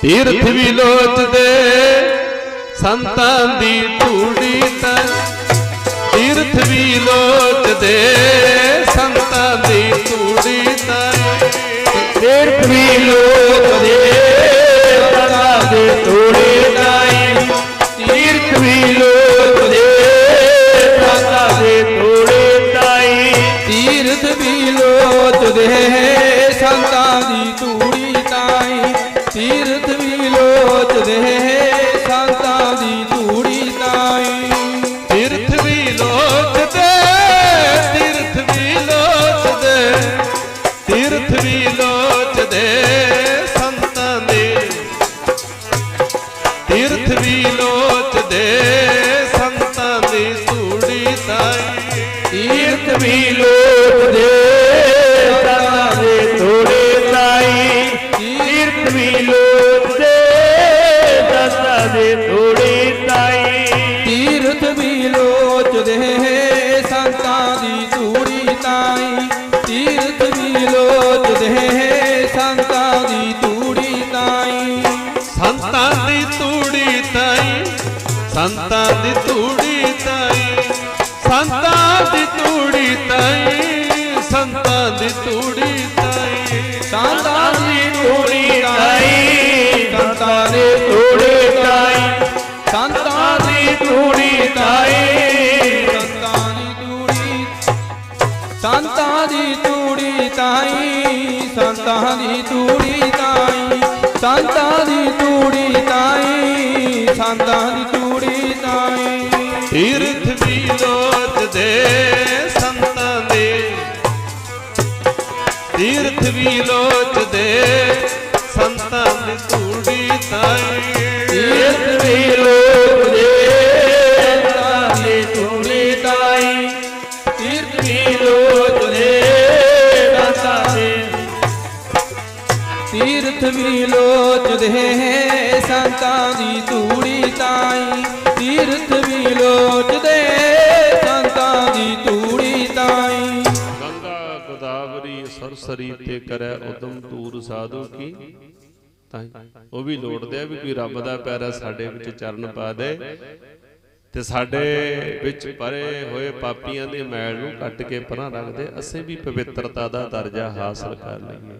ਤੀਰਥ ਵੀ ਲੋਚਦੇ ਸੰਤਾਂ ਦੀ ਧੂੜੀ ਤਾਂ ਤੀਰਥ ਵੀ ਲੋਚਦੇ ਸੰਤਾਂ ਦੀ ਧੂੜੀ ਤਾਂ ਤੀਰਥ ਵੀ ਲੋਚਦੇ ਸਦਾ ਦੇ ਤੋੜੇ ਨਾਈ ਤੀਰਥ ਵੀ ਲੋਚਦੇ ਸਦਾ ਦੇ ਤੋੜੇ ਨਾਈ ਤੀਰਥ ਵੀ ਲੋਚਦੇ ਵੀ ਲੋਚਦੇ ਸੰਤਾਂ ਦੇ। ਤੀਰਥ ਵੀ ਲੋਚਦੇ ਸੰਤਾਂ ਦੀ ਧੂੜੀ ਤਾਈ। ਤੀਰਥ ਵੀ ਲੋਚਦੇ ਸਦਾ ਦੇ ਤੋੜੇ ਤਾਈ। ਤੀਰਥ ਵੀ ਲੋਚਦੇ ਸਦਾ ਦੇ ਤੋੜੇ ਨਾਈ ਤੀਰਥ ਵੀ ਲੋਚਦੇ ਦੀ ਧੂੜੀ ਤਾਈ ਸੰਤਾਂ ਦੀ ਧੂੜੀ ਤਾਈ ਸੰਤਾਂ ਦੀ ਧੂੜੀ ਤਾਈ ਸੰਤਾਂ ਦੀ ਧੂੜੀ ਤਾਈ ਸੰਤਾਂ ਦੀ ਤੋੜੀ ਤਾਈ ਸੰਤਾਂ ਦੇ ਤੋੜੇ ਤਾਈ ਸੰਤਾਂ ਦੀ ਤੋੜੀ ਤਾਈ ਸੰਤਾਂ ਦੀ ਧੂੜੀ ਸੰਤਾਂ ਦੀ ਧੂੜੀ ਤਾਈ ਸੰਤਾਂ ਦੀ ਧੂੜੀ ਤਾਈ ਸੰਤਾਂ ਦੀ ਤਾਈ ਸੰਤਾਂ ਦੀ ਤੀਰਥ ਵੀ ਲੋਚਦੇ ਸੰਤਾਂ ਦੀ ਧੂੜੀ ਤਾਈ। ਤੀਰਥ ਵੀ ਲੋਚਦੇ, ਸੰਤਾਂ ਦੀ ਧੂੜੀ ਤਾਈ। ਗੰਗਾ ਗੋਦਾਵਰੀ ਸਰਸਰੀ ਤੇ ਕਰੈ ਉਦਮ ਤੂਰ ਸਾਧੂ ਕੀ। ਤਾਂ ਉਹ ਵੀ ਲੋੜਦੇ ਆ ਵੀ ਕੋਈ ਰੱਬ ਦਾ ਪਿਆਰਾ ਸਾਡੇ ਵਿੱਚ ਚਰਨ ਪਾ ਦੇ। ਤੇ ਸਾਡੇ ਵਿੱਚ ਪਰੇ ਹੋਏ ਪਾਪੀਆਂ ਦੇ ਮੈਲ ਨੂੰ ਕੱਟ ਕੇ ਪਰਾਂ ਰੱਖ ਦੇ। ਅਸੀਂ ਵੀ ਪਵਿੱਤਰਤਾ ਦਾ ਦਰਜਾ ਹਾਸਲ ਕਰ ਲਈਏ।